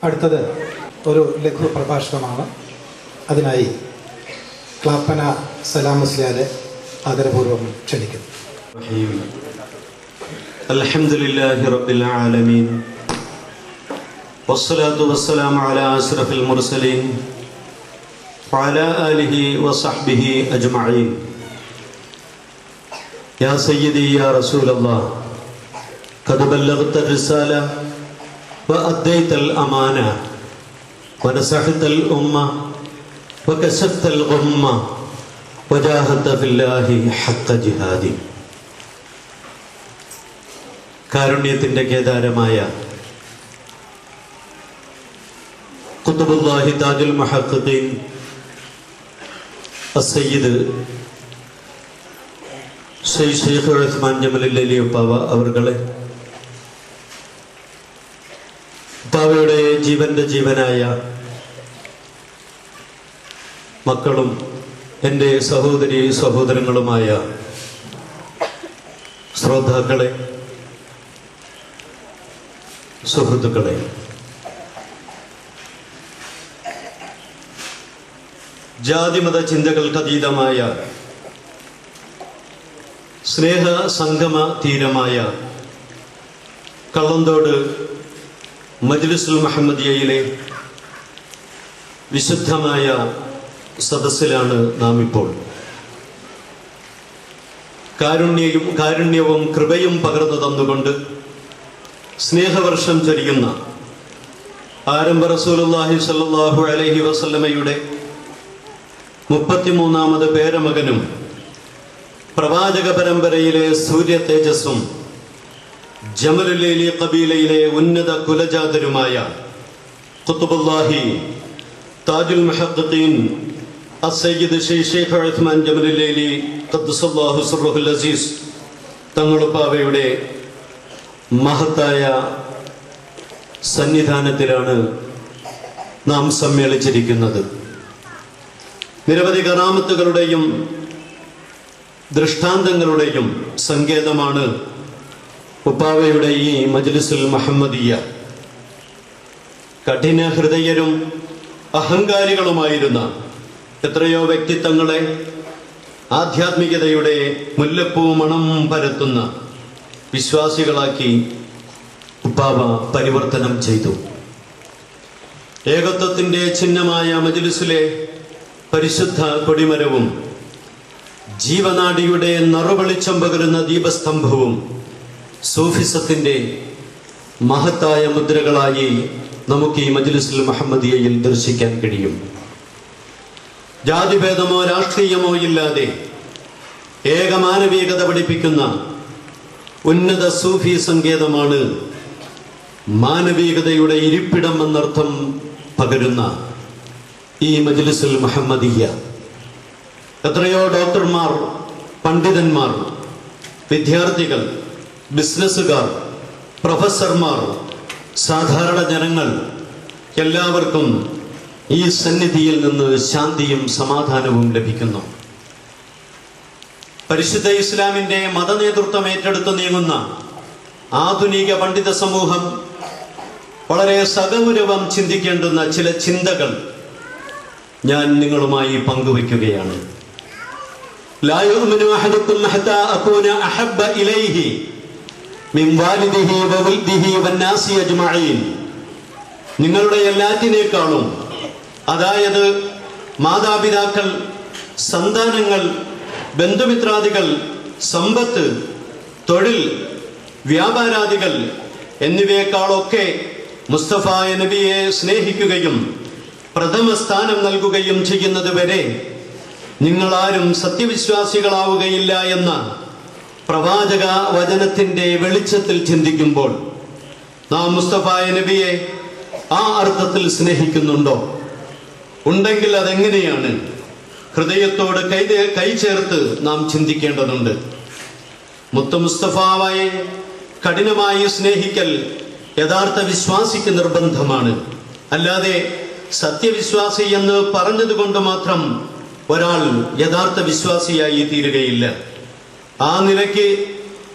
അടുത്തത് ഒരു ലഘു പ്രഭാഷണമാണ് അതിനായി ക്ലാപ്പന സലാം മുസ്ലിയാരെ ആദരപൂർവ്വം ക്ഷണിക്കുന്നു الرحيم الحمد لله رب العالمين والصلاة والسلام على أشرف المرسلين وعلى آله وصحبه أجمعين يا سيدي يا رسول الله قد بلغت الرسالة وأديت الأمانة ونصحت الأمة وكشفت الغمة وجاهدت في الله حق جهاده കാരുണ്യത്തിന്റെ കേദാരമായ കുത്തുബുല്ലാഹി താജുൽ മഹഖീൻ അസയ്യിദ് ഷെയ് ഷെയ്ഖ് ഉസ്മാൻ ജമലി ഉപ്പാവ അവർകളെ ഉപ്പാവയുടെ ജീവന്റെ ജീവനായ മക്കളും എന്റെ സഹോദരി സഹോദരങ്ങളുമായ ശ്രോതാക്കളെ സുഹൃത്തുക്കളെ ജാതിമത ചിന്തകൾക്കതീതമായ സ്നേഹ സംഗമ തീരമായ കള്ളന്തോട് മജ്ലിസുൽ മുഹമ്മദിയയിലെ വിശുദ്ധമായ സദസ്സിലാണ് നാം ഇപ്പോൾ കാരുണ്യയും കാരുണ്യവും കൃപയും പകർന്നു തന്നുകൊണ്ട് സ്നേഹവർഷം ചൊരിയുന്ന ആരംഭ റസൂലുള്ളാഹി സ്വല്ലല്ലാഹു അലൈഹി വസല്ലമയുടെ മുപ്പത്തിമൂന്നാമത് പേരമകനും പ്രവാചക പരമ്പരയിലെ സൂര്യ തേജസ്സും ജമലുലേലി കബീലയിലെ ഉന്നത കുലജാതരുമായ ഖുത്തുബുല്ലാഹി താജുൽ മുഹദ്ദീൻ അസയ്യിദ് ഷെയ്ഖ് ഉസ്മാൻ ജമലുലേലി ഖദ്ദസല്ലാഹു സിർറുൽ അസീസ് തങ്ങളുപ്പാവയുടെ മഹത്തായ സന്നിധാനത്തിലാണ് നാം സമ്മേളിച്ചിരിക്കുന്നത്. നിരവധി കറാമത്തുകളുടെയും ദൃഷ്ടാന്തങ്ങളുടെയും സങ്കേതമാണ് ഉപ്പാവയുടെ ഈ മജ്ലിസുൽ മഹമ്മദിയ കഠിന ഹൃദയരും അഹങ്കാരികളുമായിരുന്ന എത്രയോ വ്യക്തിത്വങ്ങളെ ആധ്യാത്മികതയുടെ മുല്ലപ്പൂ മണം പരത്തുന്ന വിശ്വാസികളാക്കി ഉപ്പാവ പരിവർത്തനം ചെയ്തു. ഏകത്വത്തിന്റെ ചിഹ്നമായ മജ്ലിസിലെ പരിശുദ്ധ കൊടിമരവും ജീവനാടിയുടെ നറുവെളിച്ചം പകരുന്ന ദീപസ്തംഭവും സൂഫിസത്തിന്റെ മഹത്തായ മുദ്രകളായി നമുക്ക് ഈ മജ്ലിസുൽ മുഹമ്മദിയയിൽ ദർശിക്കാൻ കഴിയും. ജാതിഭേദമോ രാഷ്ട്രീയമോ ഇല്ലാതെ ഏകമാനവികത പഠിപ്പിക്കുന്ന ഉന്നത സൂഫി സങ്കേതമാണ് മാനവികതയുടെ ഇരിപ്പിടം എന്നർത്ഥം പകരുന്ന ഈ മജ്ലിസുൽ മുഹമ്മദിയ. എത്രയോ ഡോക്ടർമാർ പണ്ഡിതന്മാർ വിദ്യാർത്ഥികൾ ബിസിനസ്സുകാർ പ്രൊഫസർമാർ സാധാരണ ജനങ്ങൾ എല്ലാവർക്കും ഈ സന്നിധിയിൽ നിന്ന് ശാന്തിയും സമാധാനവും ലഭിക്കുന്നു. പരിശുദ്ധ ഇസ്ലാമിന്റെ മതനേതൃത്വം ഏറ്റെടുത്ത് നീങ്ങുന്ന ആധുനിക പണ്ഡിത സമൂഹം വളരെ സഗൗരവം ചിന്തിക്കേണ്ടുന്ന ചില ചിന്തകൾ ഞാൻ നിങ്ങളുമായി പങ്കുവയ്ക്കുകയാണ്. ലാ യുഅ്മിനു അഹദുക്കും ഹത്താ അകൂന അഹബ്ബ ഇലൈഹി നിങ്ങളുടെ എല്ലാറ്റിനേക്കാളും അതായത് മാതാപിതാക്കൾ സന്താനങ്ങൾ ബന്ധുമിത്രാദികൾ സമ്പത്ത് തൊഴിൽ വ്യാപാരാദികൾ എന്നിവയെക്കാളൊക്കെ മുസ്തഫായ നബിയെ സ്നേഹിക്കുകയും പ്രഥമ സ്ഥാനം നൽകുകയും ചെയ്യുന്നതുവരെ നിങ്ങളാരും സത്യവിശ്വാസികളാവുകയില്ല എന്ന പ്രവാചക വചനത്തിന്റെ വെളിച്ചത്തിൽ ചിന്തിക്കുമ്പോൾ നാം മുസ്തഫായ നബിയെ ആ അർത്ഥത്തിൽ സ്നേഹിക്കുന്നുണ്ടോ? ഉണ്ടെങ്കിൽ അതെങ്ങനെയാണ്? ഹൃദയത്തോട് കൈ കൈ ചേർത്ത് നാം ചിന്തിക്കേണ്ടതുണ്ട്. മുത്ത മുസ്തഫാവായെ കഠിനമായി സ്നേഹിക്കൽ യഥാർത്ഥ വിശ്വാസിക്ക് നിർബന്ധമാണ്. അല്ലാതെ സത്യവിശ്വാസി എന്ന് പറഞ്ഞതുകൊണ്ട് മാത്രം ഒരാൾ യഥാർത്ഥ വിശ്വാസിയായി തീരുകയില്ല. ആ നിലയ്ക്ക്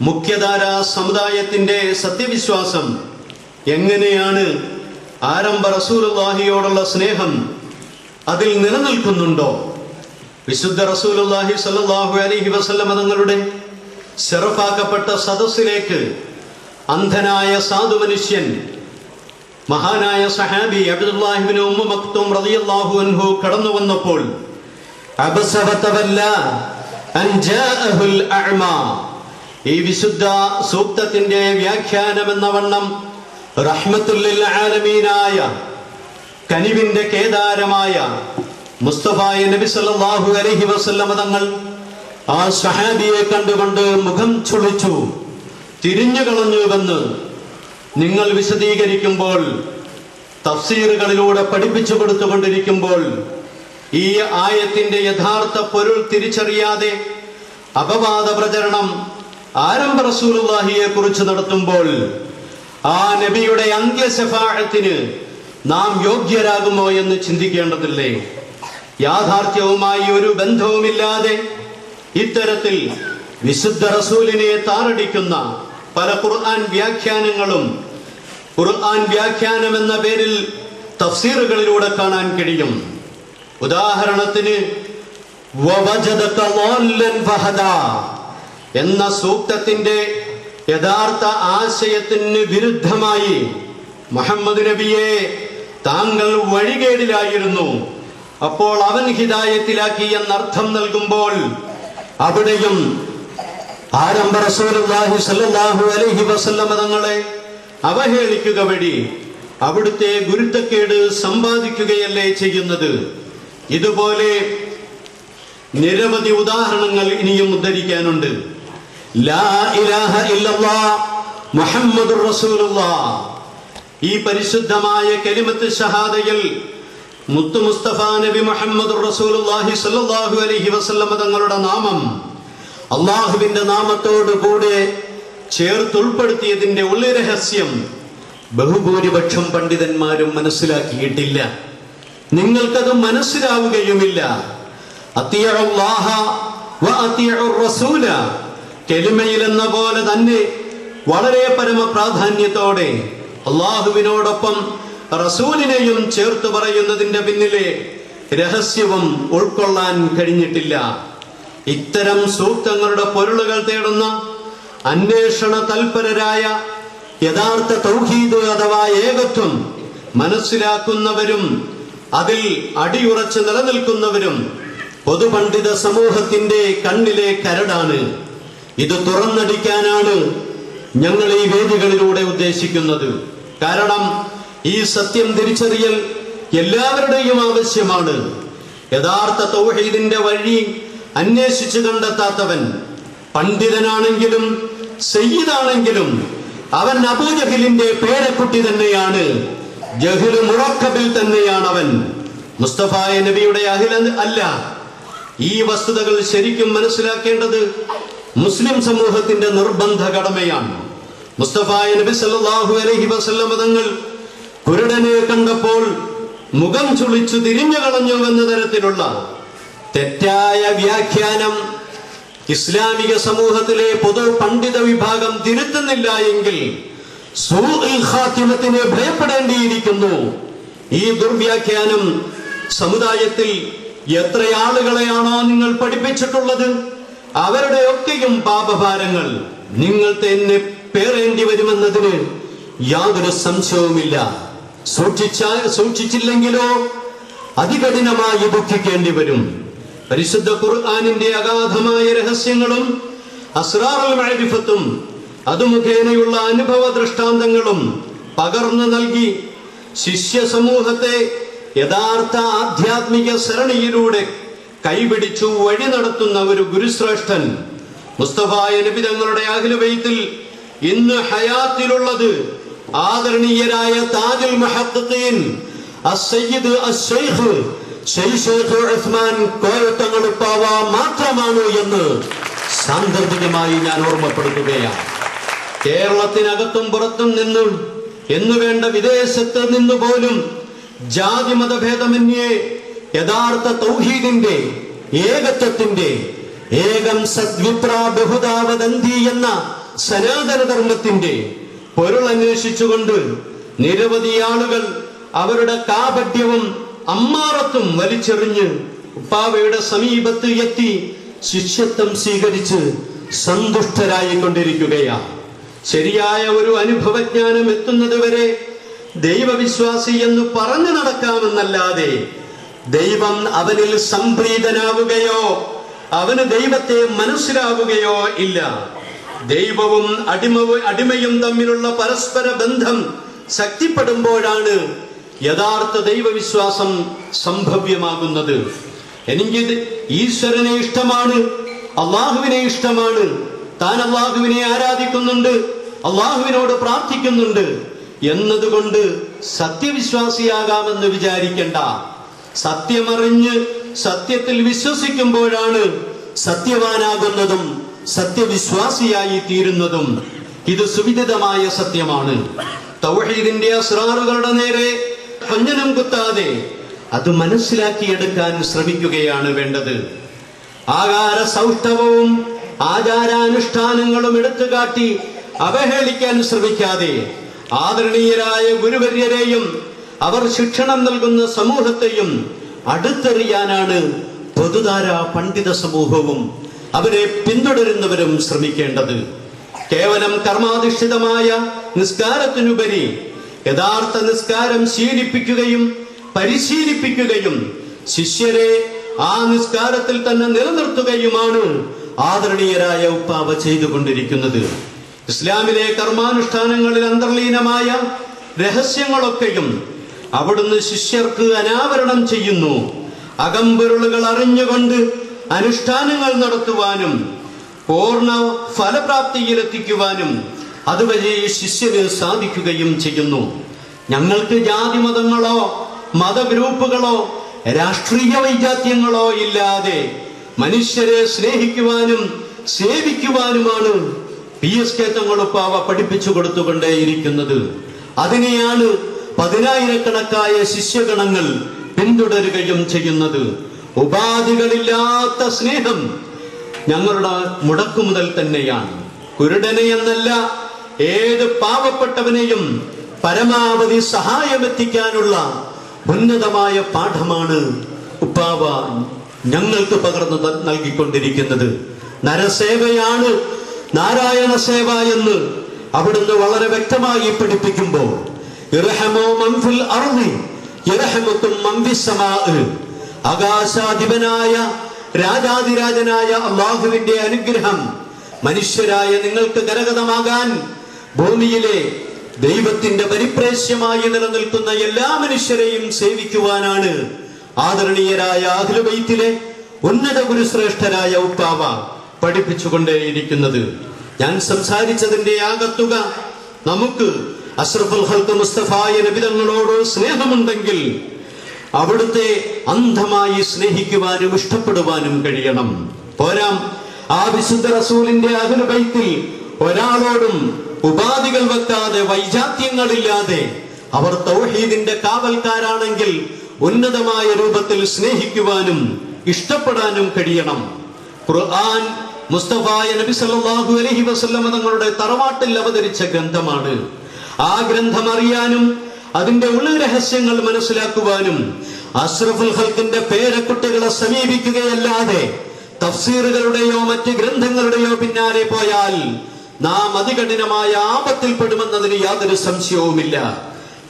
മുഖ്യധാര സമുദായത്തിന്റെ സത്യവിശ്വാസം എങ്ങനെയാണ് ആരംഭ റസൂലുള്ളാഹിയോടുള്ള സ്നേഹം അതിൽ നിലനിൽക്കുന്നുണ്ടോ? വിശുദ്ധ റസൂലുള്ളാഹി സ്വല്ലല്ലാഹു അലൈഹി വസല്ലമ തങ്ങളുടെ ശറഫാക്കപ്പെട്ട സദസ്സിലേക്ക് അന്ധനായ സാധു മനുഷ്യൻ മഹാനായ സഹാബി അബ്ദുല്ലാഹിബിന് ഉമ്മ മക്തും റളിയല്ലാഹു അൻഹു കടന്നു വന്നപ്പോൾ അബസ ഈ വിശുദ്ധ സൂക്തത്തിന്റെ വ്യാഖ്യാനം എന്ന വണ്ണം റഹ്മത്തുല്ലിൽ ആലമീനായ കനിവിന്റെ കേദാരമായ മുസ്തഫായ നബി സല്ലല്ലാഹു അലൈഹി വസല്ലമ തങ്ങൾ ആ സഹാബിയെ കണ്ടുകൊണ്ട് മുഖം ചുളിച്ചു തിരിഞ്ഞു കളഞ്ഞുവെന്ന് നിങ്ങൾ വിശദീകരിക്കുമ്പോൾ തഫ്സീറുകളിലൂടെ പഠിപ്പിച്ചു കൊടുത്തുകൊണ്ടിരിക്കുമ്പോൾ ഈ ആയത്തിന്റെ യഥാർത്ഥ പൊരുൾ തിരിച്ചറിയാതെ അപവാദ പ്രചരണം ആരംഭ റസൂലുള്ളാഹിയെ കുറിച്ച് നടത്തുമ്പോൾ ആ നബിയുടെ അന്ത്യശഫാഴത്തിന് നാം യോഗ്യരാകുമോ എന്ന് ചിന്തിക്കേണ്ടതില്ലേ? യാഥാർത്ഥ്യവുമായി ഒരു ബന്ധവുമില്ലാതെ ഇത്തരത്തിൽ വിശുദ്ധ റസൂലിനെ താറടിക്കുന്ന പല ഖുർആൻ വ്യാഖ്യാനങ്ങളും ഖുർആൻ വ്യാഖ്യാനം എന്ന പേരിൽ തഫ്സീറുകളിലൂടെ കാണാൻ കഴിയും. ഉദാഹരണത്തിന് എന്ന സൂക്തത്തിന്റെ യഥാർത്ഥ ആശയത്തിന് വിരുദ്ധമായി മുഹമ്മദ് നബിയെ താങ്കൾ വഴികേടിലായിരുന്നു. അപ്പോൾ അവൻ ഹിതായത്തിലാക്കി എന്നർത്ഥം നൽകുമ്പോൾ അവിടെയും ആരംഭ റസൂലുള്ളാഹി അലൈഹി വസല്ലമ തങ്ങളെ അവഹേളിക്കുക വഴി അവിടുത്തെ ഗുരുത്തക്കേട് സമ്പാദിക്കുകയല്ലേ ചെയ്യുന്നത്? ഇതുപോലെ നിരവധി ഉദാഹരണങ്ങൾ ഇനിയും ഉദ്ധരിക്കാനുണ്ട്. ഈ പരിശുദ്ധമായ കലിമത്ത് ഷഹാദയിൽ മുത്തു മുസ്തഫ നബി മുഹമ്മദ് റസൂലുള്ളാഹി സല്ലല്ലാഹു അലൈഹി വസല്ലമ തങ്ങളുടെ നാമം അള്ളാഹുവിന്റെ നാമത്തോട് കൂടെ ചേർത്തുൾപ്പെടുത്തിയതിന്റെ ഉള്ളി രഹസ്യം ബഹുഭൂരിപക്ഷം പണ്ഡിതന്മാരും മനസ്സിലാക്കിയിട്ടില്ല. നിങ്ങൾക്കത് മനസ്സിലാവുകയുമില്ല. എന്ന പോലെ തന്നെ വളരെ പരമ പ്രാധാന്യത്തോടെ അള്ളാഹുവിനോടൊപ്പം റസൂലിനെയും ചേർത്ത് പറയുന്നതിന്റെ പിന്നിലെ രഹസ്യവും ഉൾക്കൊള്ളാൻ കഴിഞ്ഞിട്ടില്ല. ഇത്തരം സൂക്തങ്ങളുടെ പൊരുളുകൾ തേടുന്ന അന്വേഷണ തൽപരരായ യഥാർത്ഥ തൗഹീദ് അഥവാ ഏകത്വം മനസ്സിലാക്കുന്നവരും അതിൽ അടിയുറച്ച് നിലനിൽക്കുന്നവരും പൊതുപണ്ഡിത സമൂഹത്തിന്റെ കണ്ണിലെ കരടാണ്. ഇത് തുറന്നടിക്കാനാണ് ഞങ്ങൾ ഈ വേദികളിലൂടെ ഉദ്ദേശിക്കുന്നത്. കാരണം ഈ സത്യം തിരിച്ചറിയൽ എല്ലാവരുടെയും ആവശ്യമാണ്. യഥാർത്ഥ തൗഹീദിന്റെ വഴി അന്വേഷിച്ചു കണ്ടെത്താത്തവൻ പണ്ഡിതനാണെങ്കിലും സയ്യിദാണെങ്കിലും അവൻ അബൂജഹിലിന്റെ പേരക്കുട്ടി തന്നെയാണ്. ജഹിൽ മുറക്കബിൽ തന്നെയാണ് അവൻ മുസ്തഫായ നബിയുടെ അഖില അല്ല. ഈ വസ്തുതകൾ ശരിക്കും മനസ്സിലാക്കേണ്ടത് മുസ്ലിം സമൂഹത്തിന്റെ നിർബന്ധ കടമയാണ്. മുസ്തഫായ നബി സല്ലല്ലാഹു അലഹി വസല്ലം തങ്ങൾ കുരുടനെ കണ്ടപ്പോൾ മുഖം ചുളിച്ചു തിരിഞ്ഞു കളഞ്ഞു എന്ന തരത്തിലുള്ള തെറ്റായ വ്യാഖ്യാനം ഇസ്ലാമിക സമൂഹത്തിലെ പൊതു പണ്ഡിത വിഭാഗം തിരുത്തുന്നില്ല എങ്കിൽ സൂഇൽ ഖാത്തിമത്തിന് ഭയപ്പെടേണ്ടിയിരിക്കുന്നു. ഈ ദുർവ്യാഖ്യാനം സമുദായത്തിൽ എത്ര ആളുകളെയാണോ നിങ്ങൾ പഠിപ്പിച്ചിട്ടുള്ളത്? അവരുടെ ഒക്കെയും പാപഭാരങ്ങൾ. നിങ്ങൾ തന്നെ പേറേണ്ടി വരുമെന്നതിന് യാതൊരു സംശയവുമില്ല. സൂക്ഷിച്ചാൽ സൂക്ഷിച്ചില്ലെങ്കിലോ അതികഠിനമായി ദുഃഖിക്കേണ്ടി വരും. പരിശുദ്ധ ഖുർആാനിന്റെ അഗാധമായ രഹസ്യങ്ങളും മഅരിഫത്തും അത് മുഖേനയുള്ള അനുഭവ ദൃഷ്ടാന്തങ്ങളും പകർന്നു നൽകി ശിഷ്യ സമൂഹത്തെ യഥാർത്ഥ ആധ്യാത്മിക സരണിയിലൂടെ കൈപിടിച്ചു വഴി നടത്തുന്ന ഒരു ഗുരുശ്രേഷ്ഠൻ മുസ്തഫായ നബി തങ്ങളുടെ അഖിലുബൈത്തിൽ ഇന്ന് ഹയാത്തിലുള്ളത് ആദരണീയരായ താജുൽ മഹത്തീൻ ശൈഖ് ഉസ്മാൻ മാത്രമാണ് എന്ന് സാന്ദർഭികമായി ഞാൻ ഓർമ്മപ്പെടുത്തുകയാണ്. കേരളത്തിനകത്തും പുറത്തും നിന്നും എന്നുവേണ്ട വിദേശത്ത് നിന്ന് പോലും ജാതി മതഭേദമന്യേ യഥാർത്ഥ തൗഹീദിന്റെ ഏകത്വത്തിന്റെ ഏകം സദ്വിപ്ര ബഹുദാവദന്തി എന്ന സനാതന ധർമ്മത്തിന്റെ പൊരുൾ അന്വേഷിച്ചുകൊണ്ട് നിരവധി ആളുകൾ അവരുടെ കാപട്യവും അമ്മാറത്തും വലിച്ചെറിഞ്ഞ് ഉപ്പാവയുടെ സമീപത്ത് എത്തി ശിഷ്യത്വം സ്വീകരിച്ച് സന്തുഷ്ടരായി കൊണ്ടിരിക്കുകയാണ് ശരിയായ ഒരു അനുഭവജ്ഞാനം എത്തുന്നത് വരെ ദൈവവിശ്വാസി എന്ന് പറഞ്ഞു നടക്കാമെന്നല്ലാതെ ദൈവം അവനിൽ സംപ്രീതനാവുകയോ അവന് ദൈവത്തെ മനസ്സിലാവുകയോ ഇല്ല. ദൈവവും അടിമവും അടിമയും തമ്മിലുള്ള പരസ്പര ബന്ധം ശക്തിപ്പെടുമ്പോഴാണ് യഥാർത്ഥ ദൈവവിശ്വാസം സംഭവ്യമാകുന്നത്. എനിക്ക് ഈശ്വരനെ ഇഷ്ടമാണ് അള്ളാഹുവിനെ ഇഷ്ടമാണ് താൻ അള്ളാഹുവിനെ ആരാധിക്കുന്നുണ്ട് അള്ളാഹുവിനോട് പ്രാർത്ഥിക്കുന്നുണ്ട് എന്നതുകൊണ്ട് സത്യവിശ്വാസിയാകാമെന്ന് വിചാരിക്കണ്ട. സത്യമറിഞ്ഞ് സത്യത്തിൽ വിശ്വസിക്കുമ്പോഴാണ് സത്യവാനാകുന്നതും സത്യവിശ്വാസിയായി തീരുന്നതും. ഇത് സുവിദിതമായ സത്യമാണ്. തൗഹീദിന്റെ അസ്രാറുകളുടെ നേരെ കൊഞ്ഞനം കുത്താതെ അത് മനസ്സിലാക്കിയെടുക്കാൻ ശ്രമിക്കുകയാണ് വേണ്ടത്. ആകാര സൗഷ്ഠവവും ആചാരാനുഷ്ഠാനങ്ങളും എടുത്തുകാട്ടി അവഹേളിക്കാൻ ശ്രമിക്കാതെ ആദരണീയരായ ഗുരുവര്യരെയും അവർ ശിക്ഷണം നൽകുന്ന സമൂഹത്തെയും അടുത്തെറിയാനാണ് പൊതുധാര പണ്ഡിത സമൂഹവും അവരെ പിന്തുടരുന്നവരും ശ്രമിക്കേണ്ടത്. കേവലം കർമാധിഷ്ഠിതമായ നിസ്കാരത്തിനുപരി യഥാർത്ഥ നിസ്കാരം ശീലിപ്പിക്കുകയും പരിശീലിപ്പിക്കുകയും ശിഷ്യരെ ആ നിസ്കാരത്തിൽ തന്നെ നിലനിർത്തുകയുമാണ് ആദരണീയരായ ഉപ്പാവ ചെയ്തുകൊണ്ടിരിക്കുന്നത്. ഇസ്ലാമിലെ കർമാനുഷ്ഠാനങ്ങളിൽ അന്തർലീനമായ രഹസ്യങ്ങളൊക്കെയും അവിടുന്ന് ശിഷ്യർക്ക് അനാവരണം ചെയ്യുന്നു. അകമ്പൊരുളുകൾ അറിഞ്ഞുകൊണ്ട് അനുഷ്ഠാനങ്ങൾ നടത്തുവാനും പൂർണ ഫലപ്രാപ്തിയിലെത്തിക്കുവാനും അതുവഴി ശിഷ്യന് സാധിക്കുകയും ചെയ്യുന്നു. ഞങ്ങൾക്ക് ജാതി മതങ്ങളോ മതഗ്രൂപ്പുകളോ രാഷ്ട്രീയ വൈജാത്യങ്ങളോ ഇല്ലാതെ മനുഷ്യരെ സ്നേഹിക്കുവാനും സേവിക്കുവാനുമാണ് പി എസ് കെ തങ്ങളുപ്പാവ പഠിപ്പിച്ചു കൊടുത്തുകൊണ്ടേയിരിക്കുന്നത്. അതിനെയാണ് പതിനായിരക്കണക്കായ ശിഷ്യഗണങ്ങൾ പിന്തുടരുകയും ചെയ്യുന്നത്. ഉപാധികളില്ലാത്ത സ്നേഹം ഞങ്ങളുടെ മുടക്കു മുതൽ തന്നെയാണ്. കുരുടനെ എന്നല്ല ഏത് പാവപ്പെട്ടവനെയും പരമാവധി സഹായമെത്തിക്കാനുള്ള ഉന്നതമായ പാഠമാണ് ഉപ്പാവ ഞങ്ങൾക്ക് പകർന്നു നൽകിക്കൊണ്ടിരിക്കുന്നത്. നരസേവയാണ് നാരായണ സേവ എന്ന് അവിടുന്ന് വളരെ വ്യക്തമായി പഠിപ്പിക്കുമ്പോൾ ആകാശാധിപനായ രാജാതിരാജനായ അള്ളാഹുവിന്റെ അനുഗ്രഹം മനുഷ്യരായ നിങ്ങൾക്ക് കരകതമാകാൻ ഭൂമിയിലെ ദൈവത്തിന്റെ പരിപ്രേശ്യമായി നിലനിൽക്കുന്ന എല്ലാ മനുഷ്യരെയും സേവിക്കുവാനാണ് ആദരണീയരായ അഖിലുബൈത്തിലെ ഉന്നത ഗുരുശ്രേഷ്ഠരായ ഉപ്പാവ പഠിപ്പിച്ചുകൊണ്ടേയിരിക്കുന്നത്. ഞാൻ സംസാരിച്ചതിന്റെ ആകത്തുക നമുക്ക് അഷ്റഫുൽ ഹൽക്ക് മുസ്തഫായ നബിതങ്ങളോട് സ്നേഹമുണ്ടെങ്കിൽ അവിടുത്തെ അന്ധമായി സ്നേഹിക്കുവാനും ഇഷ്ടപ്പെടുവാനും കഴിയണം. പോരാം. ആ വിശുദ്ധ റസൂലിന്റെ അകലുബൈത്തിൽ ഒരാളോടും ഉപാധികൾ വെക്കാതെ വൈജാത്യങ്ങളില്ലാതെ അവർ തൗഹീദിന്റെ കാവൽക്കാരാണെങ്കിൽ ഉന്നതമായ രൂപത്തിൽ സ്നേഹിക്കുവാനും ഇഷ്ടപ്പെടാനും കഴിയണം. ഖുർആൻ മുസ്തഫായ നബി സല്ലല്ലാഹു അലൈഹി വസല്ലമ തങ്ങളുടെ തറവാട്ടിൽ അവതരിച്ച ഗ്രന്ഥമാണ്. ആ ഗ്രന്ഥം അറിയാനും അതിന്റെ ഉള്ള രഹസ്യങ്ങൾ മനസ്സിലാക്കുവാനും അഷ്റഫുൽ ഹൽക്കിന്റെ പേരക്കുട്ടികളെ സമീപിക്കുകയല്ലാതെ തഫ്സീറുകളുടെയോ മറ്റ് ഗ്രന്ഥങ്ങളുടെയോ പിന്നാലെ പോയാൽ നാം അതികഠിനമായ ആപത്തിൽപ്പെടുമെന്നതിന് യാതൊരു സംശയവുമില്ല.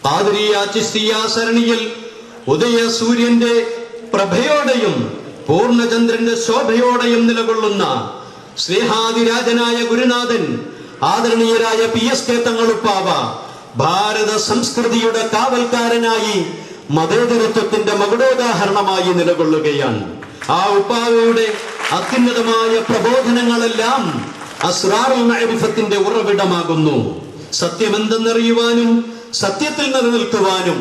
ഖാദിരിയ ചിസ്തിയ സരണിയിൽ ഉദയ സൂര്യന്റെ പ്രഭയോടെയും പൂർണചന്ദ്രന്റെ ശോഭയോടെയും നിലകൊള്ളുന്ന സ്നേഹാതിരാജനായ ഗുരുനാഥൻ ആദരണീയരായ പി എസ് കെ തങ്ങളുപ്പാവ ഭാരത സംസ്കൃതിയുടെ കാവൽക്കാരനായി മതേതരത്വത്തിന്റെ മകുടോദാഹരണമായി നിലകൊള്ളുകയാണ്. ആ ഉപ്പാവയുടെ അത്യുന്നതമായ പ്രബോധനങ്ങളെല്ലാം അസ്രാറുൽ മഅരിഫത്തിന്റെ ഉറവിടമാകുന്നു. സത്യമെന്തെന്നറിയുവാനും സത്യത്തിൽ നിലനിൽക്കുവാനും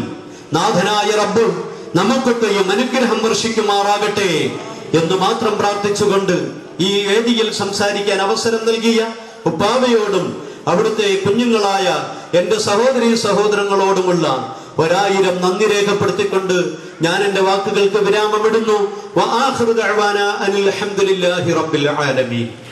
നാഥനായ റബ്ബ് നമുക്കൊക്കെയും അനുഗ്രഹം വർഷിക്കുമാറാകട്ടെ എന്ന് മാത്രം പ്രാർത്ഥിച്ചുകൊണ്ട് ഈ വേദിയിൽ സംസാരിക്കാൻ അവസരം നൽകിയ ഉപ്പാവയോടും അവിടുത്തെ കുഞ്ഞുങ്ങളായ എന്റെ സഹോദരി സഹോദരങ്ങളോടുമുള്ള ഒരായിരം നന്ദി രേഖപ്പെടുത്തിക്കൊണ്ട് ഞാൻ എന്റെ വാക്കുകൾക്ക് വിരാമമിടുന്നു. അനിൽ റബ്ബിൽ ആലമീൻ.